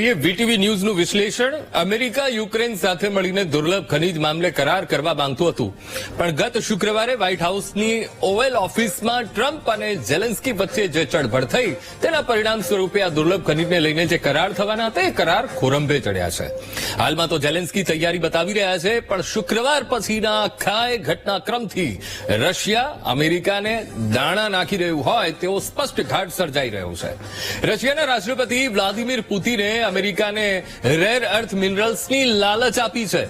જોઈએ વીટીવી ન્યૂઝનું વિશ્લેષણ. America, Ukraine સાથે મળીને દુર્લભ ખનીજ મામલે કરાર કરવા માંગતું હતું. પણ ગત શુક્રવારે વ્હાઇટ હાઉસની ઓવેલ ઓફિસમાં ટ્રમ્પ અને ઝેલેન્સ્કી વચ્ચે જે ચડબડ થઈ, તેના પરિણામ સ્વરૂપે આ દુર્લભ ખનીજને લઈને જે કરાર થવાના હતા, એ કરાર ખોરંભે ચડ્યા છે. હાલમાં તો ઝેલેન્સ્કી તૈયારી બતાવી રહ્યા છે, પણ શુક્રવાર પછીના આખા ઘટનાક્રમથી રશિયા, અમેરિકાને દાણા નાખી રહ્યું હોય તેવો સ્પષ્ટ ઘાટ સર્જાઈ રહ્યો છે. રશિયાના રાષ્ટ્રપતિ વ્લાદિમીર પુતિને અમેરિકાને રેર અર્થ મિનરલ્સની લાલચ આપી છે.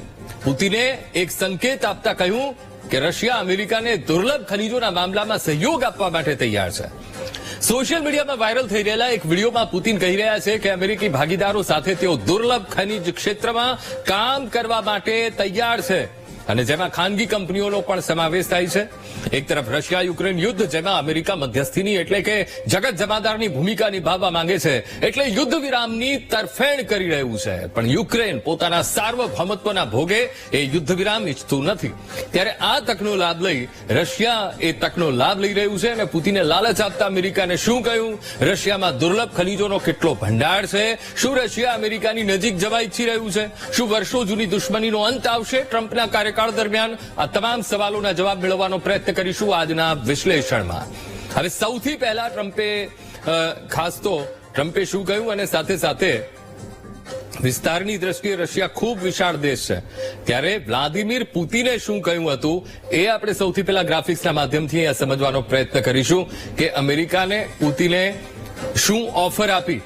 પુતિને એક સંકેત આપતા કહ્યું કે રશિયા અમેરિકાને દુર્લભ ખનીજોના મામલામાં સહયોગ આપવા માટે તૈયાર છે. સોશિયલ મીડિયામાં વાયરલ થઈ રહેલા એક વિડીયોમાં પુતિન કહી રહ્યા છે કે અમેરિકી ભાગીદારો સાથે તેઓ દુર્લભ ખનીજ ક્ષેત્રમાં કામ કરવા માટે તૈયાર છે. અને જેમાં ખાનગી કંપનીઓનો પણ સમાવેશ થાય છે. એક તરફ રશિયા યુક્રેન યુદ્ધ, જેમાં અમેરિકા મધ્યસ્થીની એટલે કે જગત જમાદારની ભૂમિકા નિભાવવા માંગે છે, એટલે યુદ્ધ વિરામની તરફેણ કરી રહ્યું છે. પણ યુક્રેન પોતાના સાર્વભૌમત્વના ભોગે એ યુદ્ધ વિરામ ઈચ્છતું નથી. ત્યારે આ તકનો લાભ લઈ રશિયા એ તકનો લાભ લઈ રહ્યું છે અને પુતિને લાલચ આપતા અમેરિકાને શું કહ્યું? રશિયામાં દુર્લભ ખનીજોનો કેટલો ભંડાર છે? શું રશિયા અમેરિકાની નજીક જવા ઈચ્છી રહ્યું છે? શું વર્ષો જૂની દુશ્મનીનો અંત આવશે? ટ્રમ્પના કાર્યકાળ દરમિયાન આ તમામ સવાલોના જવાબ મેળવવાનો પ્રયત્ન કરીશું આજના વિશ્લેષણમાં. હવે સૌથી પહેલા ટ્રમ્પે ખાસ તો ટ્રમ્પે શું કહ્યું અને સાથે સાથે વિસ્તારની દ્રષ્ટિએ રશિયા ખૂબ વિશાળ દેશ છે. ત્યારે વ્લાદિમીર પુતિને શું કહ્યું હતું એ આપણે સૌથી પહેલા ગ્રાફિક્સના માધ્યમથી સમજવાનો પ્રયત્ન કરીશું કે અમેરિકાને પુતિને શું ઓફર આપી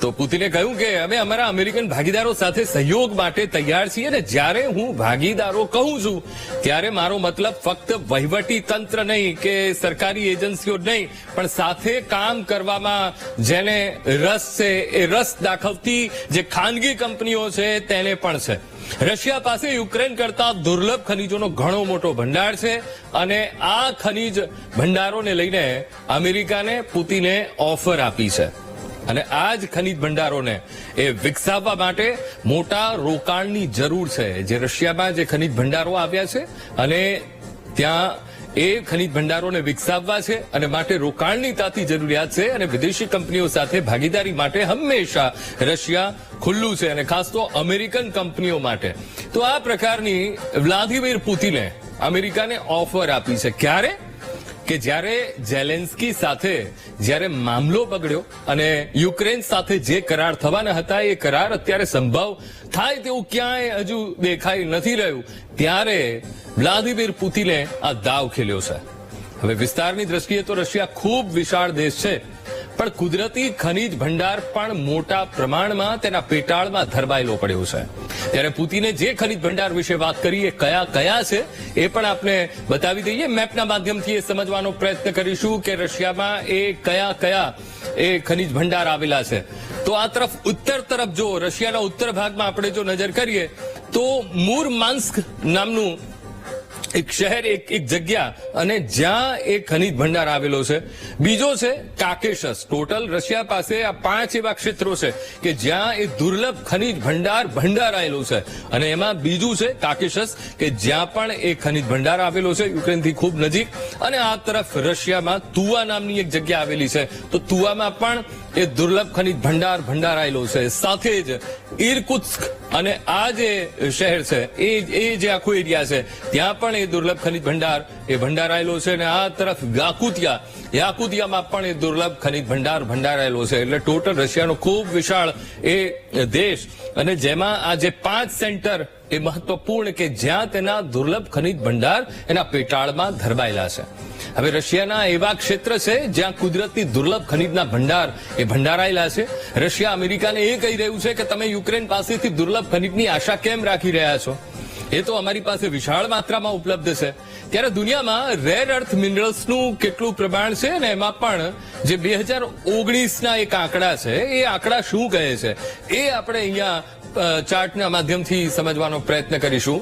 તો પુતિને કહ્યું કે અમે અમારા અમેરિકન ભાગીદારો સાથે સહયોગ માટે તૈયાર છીએ અને જ્યારે હું ભાગીદારો કહું છું, ત્યારે મારો મતલબ ફક્ત વહીવટી તંત્ર નહીં કે સરકારી એજન્સીઓ નહીં, પણ સાથે કામ કરવામાં જેને રસ છે, એ રસ દાખવતી જે ખાનગી કંપનીઓ છે, તેને પણ છે. રશિયા પાસે યુક્રેન કરતા દુર્લભ ખનીજોનો ઘણો મોટો ભંડાર છે અને આ ખનીજ ભંડારોને લઈને અમેરિકાને પુતિને ઓફર આપી છે. અને આ જ ખનીજ ભંડારોને એ વિકસાવવા માટે મોટા રોકાણની જરૂર છે. જે રશિયામાં જે ખનીજ ભંડારો આવ્યા છે અને ત્યાં એ ખનીજ ભંડારોને વિકસાવવા છે અને માટે રોકાણની તાતી જરૂરિયાત છે અને વિદેશી કંપનીઓ સાથે ભાગીદારી માટે હંમેશા રશિયા ખુલ્લું છે અને ખાસ તો અમેરિકન કંપનીઓ માટે. તો આ પ્રકારની વ્લાદિમીર પુતિને અમેરિકાને ઓફર આપી છે. ક્યારે? કે જ્યારે ઝેલેન્સ્કી સાથે જ્યારે મામલો બગડ્યો અને યુક્રેન સાથે જે કરાર થવાના હતા, એ કરાર અત્યારે સંભવ થાય તેવું ક્યાંય હજુ દેખાઈ નથી રહ્યું. ત્યારે વ્લાદિમીર પુતિને આ દાવ ખેલ્યો છે. હવે વિસ્તારની દ્રષ્ટિએ તો રશિયા ખૂબ વિશાળ દેશ છે. પણ કુદરતી ખનીજ ભંડાર પણ મોટા પ્રમાણમાં તેના પેટાળમાં ધરબાયેલો પડ્યો છે. ત્યારે પુતિને જે ખનીજ ભંડાર વિશે વાત કરી, એ કયા કયા છે, એ પણ આપણે બતાવી દઈએ. મેપના માધ્યમથી એ સમજવાનો પ્રયત્ન કરીશું કે રશિયામાં એ કયા કયા એ ખનીજ ભંડાર આવેલા છે. તો આ તરફ ઉત્તર તરફ જો, રશિયાના ઉત્તર ભાગમાં આપણે જો નજર કરીએ, તો મૂર માન્સ્ક નામનું એક શહેર, એક એક જગ્યા અને જ્યાં એ ખનિજ ભંડાર આવેલો છે. બીજો છે કાકેશસ. ટોટલ રશિયા પાસે આ પાંચ એવા ક્ષેત્રો છે કે જ્યાં એ દુર્લભ ખનિજ ભંડાર ભંડારાયેલો છે. અને એમાં બીજું છે કાકેશસ કે જ્યાં પણ એ ખનીજ ભંડાર આવેલો છે યુક્રેનથી ખૂબ નજીક. અને આ તરફ રશિયામાં તુવા નામની એક જગ્યા આવેલી છે. તો તુવામાં પણ એ દુર્લભ ખનીજ ભંડાર ભંડાર આવેલો છે. સાથે જ ઇરકુત્સ્ક અને આ જે શહેર છે, એ એ જે આખો એરિયા છે, ત્યાં પણ એ દુર્લભ ખનિજ ભંડાર, એ ભંડારાયેલો છે અને આ તરફ યાકુતિયા યાકુતિયામાં પણ એ દુર્લભ ખનિજ ભંડાર ભંડારાયેલો છે. એટલે ટોટલ રશિયાનો ખૂબ વિશાળ એ દેશ. અને જેમાં આ જે પાંચ સેન્ટર એ મહત્વપૂર્ણ કે જ્યાં તેના દુર્લભ ખનિજ ભંડાર એના પેટાળમાં ધરબાયેલા છે. હવે રશિયાના એવા ક્ષેત્ર છે જ્યાં કુદરતી દુર્લભ ખનિજના ભંડાર એ ભંડારાયેલા છે. રશિયા અમેરિકાને એ કહી રહ્યું છે કે તમે યુક્રેન પાસેથી દુર્લભ ખનિજની આશા કેમ રાખી રહ્યા છો? એ તો અમારી પાસે વિશાળ માત્રામાં ઉપલબ્ધ છે. ત્યારે દુનિયામાં રેર અર્થ મિનરલ્સનું કેટલું પ્રમાણ છે ને એમાં પણ જે બે હજાર ઓગણીસના એક આંકડા છે, એ આંકડા શું કહે છે? એ આપણે અહીંયા ચાર્ટના માધ્યમથી સમજવાનો પ્રયત્ન કરીશું.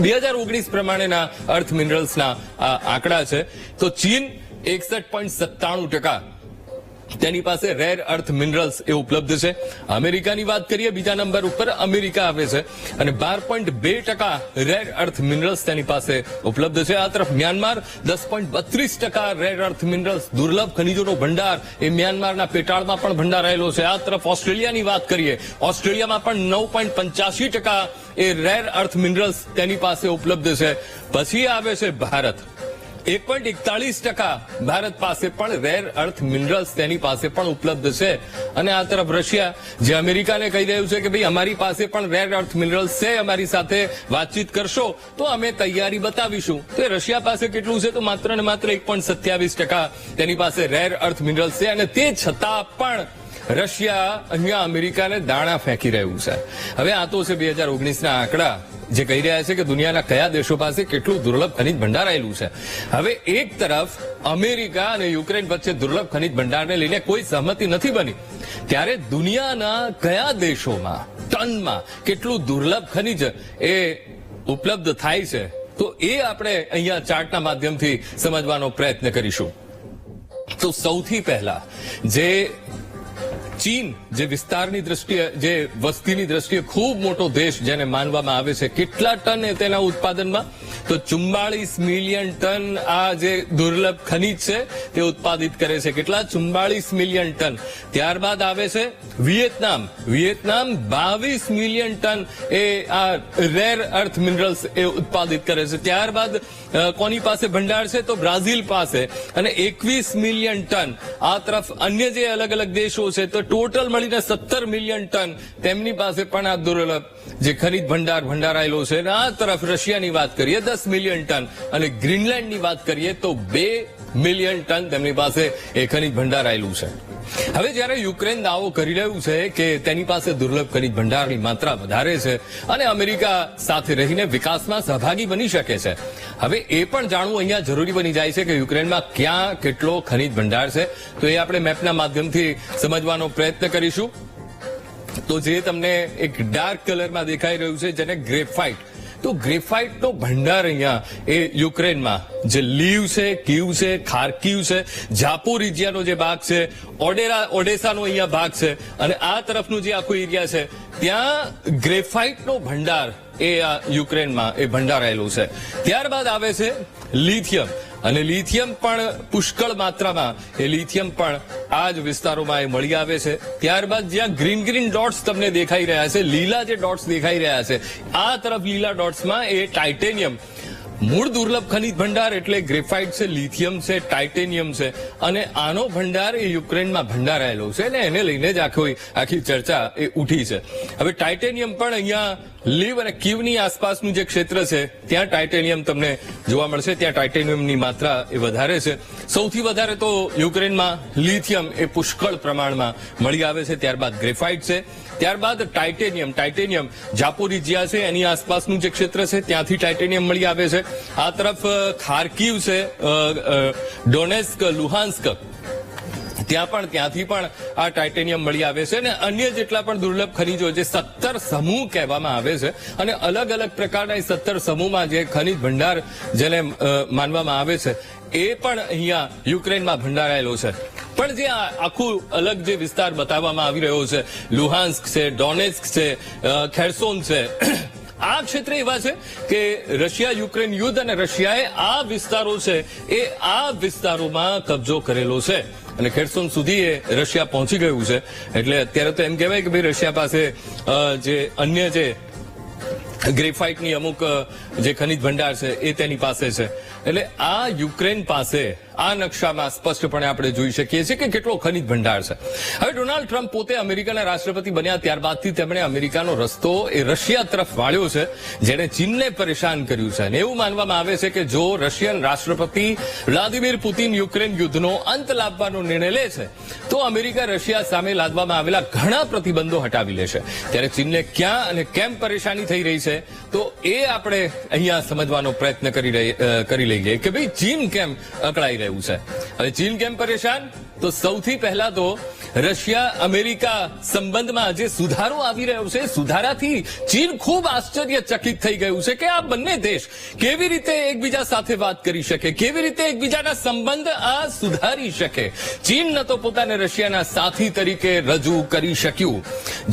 બે હજાર ઓગણીસ પ્રમાણેના અર્થ મિનરલ્સના આંકડા છે. તો ચીન એકસઠ પોઈન્ટ સત્તાણું ટકા તેની પાસે રેર અર્થ મિનરલ્સ એ ઉપલબ્ધ છે. અમેરિકાની વાત કરીએ, બીજા નંબર ઉપર અમેરિકા આવે છે અને બાર પોઈન્ટ બે ટકા રેર અર્થ મિનરલ્સ તેની પાસે ઉપલબ્ધ છે. આ તરફ મ્યાનમાર દસ પોઈન્ટ બત્રીસ ટકા રેર અર્થ મિનરલ્સ દુર્લભ ખનિજોનો ભંડાર એ મ્યાનમારના પેટાળમાં પણ ભંડારાયેલો છે. આ તરફ ઓસ્ટ્રેલિયાની વાત કરીએ, ઓસ્ટ્રેલિયામાં પણ નવ પોઈન્ટ પંચ્યાસી ટકા એ રેર અર્થ મિનરલ્સ તેની પાસે ઉપલબ્ધ છે. પછી આવે છે ભારત. એક પોઈન્ટ એકતાલીસ ટકા ભારત પાસે પણ રેર અર્થ મિનરલ્સ તેની પાસે પણ ઉપલબ્ધ છે. અને આ તરફ રશિયા, જે અમેરિકાને કહી રહ્યું છે કે ભાઈ અમારી પાસે પણ રેર અર્થ મિનરલ્સ છે, અમારી સાથે વાતચીત કરશો, તો અમે તૈયારી બતાવીશું. તો રશિયા પાસે કેટલું છે? તો માત્ર ને માત્ર એક પોઈન્ટ સત્યાવીસ ટકા તેની પાસે રેર અર્થ મિનરલ્સ છે. અને તે છતાં પણ રશિયા અહીંયા અમેરિકાને દાણા ફેંકી રહ્યું છે. હવે આ તો છે બે હજાર ઓગણીસના આંકડા. જે કહી રહ્યા છે કે દુનિયાના કયા દેશો પાસે કેટલું દુર્લભ ખનિજ ભંડાર આવેલું છે. હવે એક તરફ અમેરિકા અને યુક્રેન વચ્ચે દુર્લભ ખનિજ ભંડારને લઈને કોઈ સહમતિ નથી બની. ત્યારે દુનિયાના કયા દેશોમાં ટનમાં કેટલું દુર્લભ ખનિજ એ ઉપલબ્ધ થાય છે? તો એ આપણે અહીંયા ચાર્ટના માધ્યમથી સમજવાનો પ્રયત્ન કરીશું. તો સૌથી પહેલા જે ચીન જે વિસ્તારની દ્રષ્ટિએ, જે વસ્તીની દ્રષ્ટિએ ખૂબ મોટો દેશ જેને માનવામાં આવે છે, કેટલા ટન તેના ઉત્પાદનમાં? તો ચુમ્બાળીસ મિલિયન ટન આ જે દુર્લભ ખનિજ છે, તે ઉત્પાદિત કરે છે. કેટલા? ચુમ્બાળીસ મિલિયન ટન. ત્યારબાદ આવે છે વિયેતનામ. વિયેતનામ બાવીસ મિલિયન ટન એ આ રેર અર્થ મિનરલ્સ એ ઉત્પાદિત કરે છે. ત્યારબાદ કોની પાસે ભંડાર છે? તો બ્રાઝિલ પાસે. અને એકવીસ મિલિયન ટન આ તરફ અન્ય જે અલગ અલગ દેશો છે, તો ટોટલ મળીને સત્તર મિલિયન ટન. તેમની પાસે પણ આ દુર્લભ જે ખરીદ ભંડાર ભંડારાયેલો છે આ તરફ રશિયાની વાત કરીએ, દસ મિલિયન ટન અને ગ્રીનલેન્ડની વાત કરીએ તો બે મિલિયન ટન તેમની પાસે એ ખનિજ ભંડારાયેલું છે. હવે જ્યારે યુક્રેન દાવો કરી રહ્યું છે કે તેની પાસે દુર્લભ ખનિજ ભંડારની માત્રા વધારે છે અને અમેરિકા સાથે રહીને વિકાસમાં સહભાગી બની શકે છે, હવે એ પણ જાણવું અહીંયા જરૂરી બની જાય છે કે યુક્રેનમાં ક્યાં કેટલો ખનિજ ભંડાર છે. તો એ આપણે મેપના માધ્યમથી સમજવાનો પ્રયત્ન કરીશું. તો જે તમને એક ડાર્ક કલરમાં દેખાઈ રહ્યું છે, જેને ગ્રેફાઇટ તો ગ્રેફાઇટનો ભંડાર અહીંયા એ યુક્રેનમાં. જે લીવ છે, કીવ છે, ખાર્કીવ છે, જાપોરિજિયાનો જે ભાગ છે, ઓડેરા, ઓડેસાનો અહીંયા ભાગ છે અને આ તરફનું જે આખું એરિયા છે, ત્યાં ગ્રેફાઇટનો ભંડાર એ આ યુક્રેનમાં એ ભંડારાયેલું છે. ત્યારબાદ આવે છે લિથિયમ. અને લિથિયમ પણ પુષ્કળ માત્રામાં એ લિથિયમ પણ આ જ વિસ્તારોમાં એ મળી આવે છે. ત્યારબાદ જ્યાં ગ્રીન ગ્રીન ડોટ્સ તમને દેખાઈ રહ્યા છે, લીલા જે ડોટ્સ દેખાઈ રહ્યા છે, આ તરફ લીલા ડોટ્સમાં એ ટાઇટેનિયમ. મૂળ દુર્લભ ખનિજ ભંડાર એટલે ગ્રેફાઇટ છે, લિથિયમ છે, ટાઇટેનિયમ છે, અને આનો ભંડાર એ યુક્રેનમાં ભંડારાયેલો છે, અને એને લઈને જ આખી આખી ચર્ચા એ ઉઠી છે. હવે ટાઇટેનિયમ પણ અહીંયા લીવ અને કીવની આસપાસનું જે ક્ષેત્ર છે, ત્યાં ટાઇટેનિયમ તમને જોવા મળશે. ત્યાં ટાઇટેનિયમની માત્રા એ વધારે છે. સૌથી વધારે તો યુક્રેનમાં લિથિયમ એ પુષ્કળ પ્રમાણમાં મળી આવે છે. ત્યારબાદ ગ્રેફાઇટ છે. ત્યારબાદ ટાઇટેનિયમ. ટાઇટેનિયમ જાપોરિજિયા છે. એની આસપાસનું જે ક્ષેત્ર છે, ત્યાંથી ટાઇટેનિયમ મળી આવે છે. આ તરફ ખારકીવ છે ડોનેસ્ક, લુહાન્સ્ક. ત્યાં પણ ત્યાંથી પણ આ ટાઇટેનિયમ મળી આવે છે અને અન્ય જેટલા પણ દુર્લભ ખનિજો જે સત્તર સમૂહ કહેવામાં આવે છે અને અલગ અલગ પ્રકારના એ સત્તર સમૂહમાં જે ખનિજ ભંડાર જેને માનવામાં આવે છે, એ પણ અહીંયા યુક્રેનમાં ભંડારાયેલો છે. પણ જે આખું અલગ જે વિસ્તાર બતાવવામાં આવી રહ્યો છે, લુહાન્સ્ક છે, ડોનેસ્ક છે ખેરસોન છે, આ ક્ષેત્ર એવા છે કે રશિયા યુક્રેન યુદ્ધ અને રશિયાએ આ વિસ્તારો છે એ આ વિસ્તારોમાં કબજો કરેલો છે. અને ખેરસોન સુધી એ રશિયા પહોંચી ગયું છે. એટલે અત્યારે તો એમ કહેવાય કે ભાઈ રશિયા પાસે જે અન્ય જે ગ્રેફાઇટની અમુક જે ખનિજ ભંડાર છે એ તેની પાસે છે. એટલે આ યુક્રેન પાસે આ નકશામાં સ્પષ્ટપણે આપણે જોઈ શકીએ છીએ કે કેટલો ખનિજ ભંડાર છે. હવે ડોનાલ્ડ ટ્રમ્પ પોતે અમેરિકાના રાષ્ટ્રપતિ બન્યા ત્યારબાદથી તેમણે અમેરિકાનો રસ્તો એ રશિયા તરફ વાળ્યો છે, જેણે ચીનને પરેશાન કર્યું છે. અને એવું માનવામાં આવે છે કે જો રશિયન રાષ્ટ્રપતિ વ્લાદિમીર પુતિન યુક્રેન યુદ્ધનો અંત લાવવાનો નિર્ણય લે છે, તો અમેરિકા રશિયા સામે લાદવામાં આવેલા ઘણા પ્રતિબંધો હટાવી લેશે. ત્યારે ચીનને ક્યાં અને કેમ પરેશાની થઈ રહી છે, તો એ આપણે અહીંયા સમજવાનો પ્રયત્ન કરી લઈએ કે ભાઈ ચીન કેમ અકળાઈ રહ્યું છે. હવે ચીન કેમ પરેશાન? તો સૌથી પહેલા તો રશિયા અમેરિકા સંબંધમાં જે સુધારો આવી રહ્યો છે. સુધારાથી ચીન ખૂબ આશ્ચર્યચકિત થઈ ગયું છે કે આ બંને દેશ કેવી રીતે એકબીજા સાથે વાત કરી શકે, કેવી રીતે એકબીજાના સંબંધ આ સુધારી શકે. ચીન ન તો પોતાને રશિયાના સાથી તરીકે રજૂ કરી શક્યું.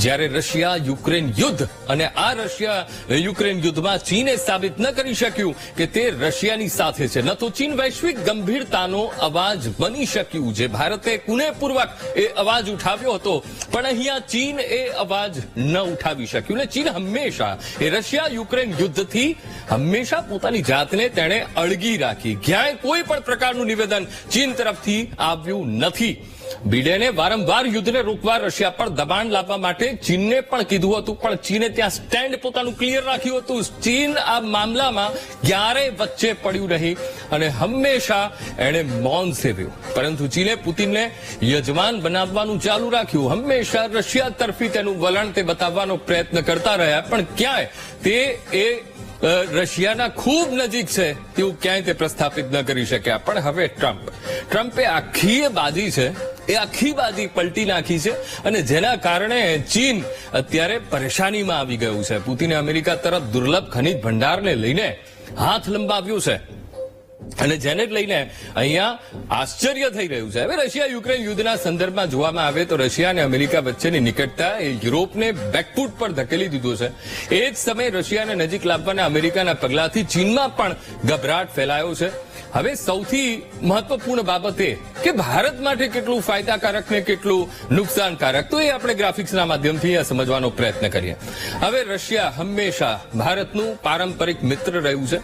જ્યારે રશિયા યુક્રેન યુદ્ધ અને આ રશિયા યુક્રેન યુદ્ધમાં ચીને સાબિત ન કરી શક્યું કે તે રશિયાની સાથે છે. ન તો ચીન વૈશ્વિક ગંભીરતાનો અવાજ બની શક્યું જે ભારતે કુનેપૂર્વક એ અવાજ ઉઠાવ્યો હતો, પણ અહીંયા ચીન એ અવાજ ન ઉઠાવી શક્યું. ને ચીન હંમેશા એ રશિયા યુક્રેન યુદ્ધથી હંમેશા પોતાની જાતને તેણે અળગી રાખી. ક્યાંય કોઈ પણ પ્રકારનું નિવેદન ચીન તરફથી આવ્યું નથી. બિડેને વારંવાર યુદ્ધને રોકવા રશિયા પર દબાણ લાવવા માટે ચીનને પણ કીધું હતું, પણ ચીને ત્યાં સ્ટેન્ડ પોતાનું ક્લિયર રાખ્યું હતું. ચીન આ મામલામાં ક્યારેય વચ્ચે પડ્યું નહીં અને હંમેશા એણે મૌન સેવ્યું. પરંતુ ચીને પુતિનને યજમાન બનાવવાનું ચાલુ રાખ્યું. હંમેશા રશિયા તરફી તેનું વલણ તે બતાવવાનો પ્રયત્ન કરતા રહ્યા, પણ ક્યાંય તે એ રશિયાના ખૂબ નજીક છે. તેવું ક્યાંય તે પ્રસ્થાપિત ન કરી શક્યા. પણ હવે ટ્રમ્પ. ટ્રમ્પે આખી એ બાજી છે, એ આખી બાજી પલટી નાખી છે અને જેના કારણે ચીન અત્યારે પરેશાનીમાં આવી ગયું છે. પુતિને અમેરિકા તરફ દુર્લભ ખનિજ ભંડારને લઈને હાથ લંબાવ્યું છે. અને જેને લઈને અહીંયા આશ્ચર્ય થઈ રહ્યું છે. હવે રશિયા યુક્રેન યુદ્ધના સંદર્ભમાં જોવામાં આવે તો રશિયા અને અમેરિકા વચ્ચેની નિકટતા એ યુરોપને બેકફૂટ પર ધકેલી દીધો છે. એ જ સમયે રશિયાને નજીક લાવવાના અમેરિકાના પગલાથી ચીનમાં પણ ગભરાટ ફેલાયો છે. હવે સૌથી મહત્વપૂર્ણ બાબત એ કે ભારત માટે કેટલું ફાયદાકારક ને કેટલું નુકસાનકારક. તો એ આપણે ગ્રાફિક્સના માધ્યમથી સમજવાનો પ્રયત્ન કરીએ. હવે રશિયા હંમેશા ભારતનું પારંપરિક મિત્ર રહ્યું છે.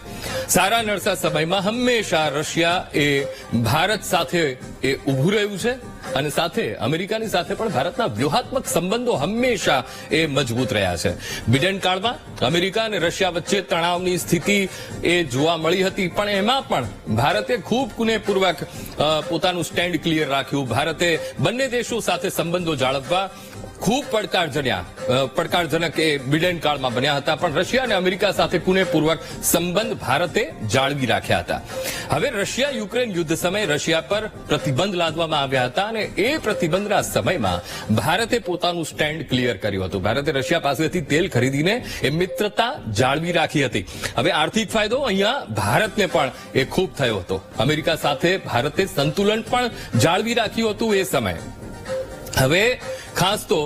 સારા નરસા સમયમાં હંમેશા રશિયા એ ભારત સાથે એ ઉભું રહ્યું છે અને સાથે અમેરિકાની સાથે પણ ભારતના વ્યૂહાત્મક સંબંધો હંમેશા એ મજબૂત રહ્યા છે. બિડેન કાળમાં અમેરિકા અને રશિયા વચ્ચે તણાવની સ્થિતિ એ જોવા મળી હતી, પણ એમાં પણ ભારતે ખૂબ કુનેપૂર્વક પોતાનું સ્ટેન્ડ ક્લિયર રાખ્યું. ભારતે બંને દેશો સાથે સંબંધો જાળવવા ખૂબ પડકારજન્યા પડકારજનક એ બિડેન કાળમાં બન્યા હતા, પણ રશિયા અને અમેરિકા સાથે કુનેપૂર્વક સંબંધ ભારતે જાળવી રાખ્યા હતા. હવે રશિયા યુક્રેન યુદ્ધ સમયે રશિયા પર પ્રતિબંધ લાદવામાં આવ્યા હતા અને એ પ્રતિબંધના સમયમાં ભારતે પોતાનું સ્ટેન્ડ ક્લિયર કર્યું હતું. ભારતે રશિયા પાસેથી તેલ ખરીદીને એ મિત્રતા જાળવી રાખી હતી. હવે આર્થિક ફાયદો અહીંયા ભારતને પણ એ ખૂબ થયો હતો. અમેરિકા સાથે ભારતે સંતુલન પણ જાળવી રાખ્યું હતું એ સમયે. હવે ખાસ તો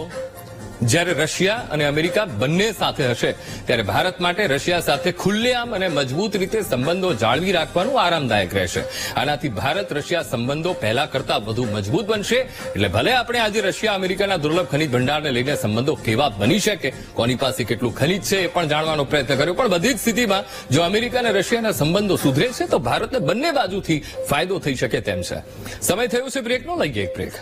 જ્યારે રશિયા અને અમેરિકા બંને સાથે હશે, ત્યારે ભારત માટે રશિયા સાથે ખુલ્લેઆમ અને મજબૂત રીતે સંબંધો જાળવી રાખવાનું આરામદાયક રહેશે. આનાથી ભારત રશિયા સંબંધો પહેલા કરતા વધુ મજબૂત બનશે. એટલે ભલે આપણે આજે રશિયા અમેરિકાના દુર્લભ ખનિજ ભંડારને લઈને સંબંધો કેવા બની શકે, કોની પાસે કેટલું ખનિજ છે એ પણ જાણવાનો પ્રયત્ન કર્યો, પણ બધી જ સ્થિતિમાં જો અમેરિકા અને રશિયાના સંબંધો સુધરે છે, તો ભારતને બંને બાજુથી ફાયદો થઈ શકે તેમ છે. સમય થયો છે બ્રેકનો, લઈએ એક બ્રેક.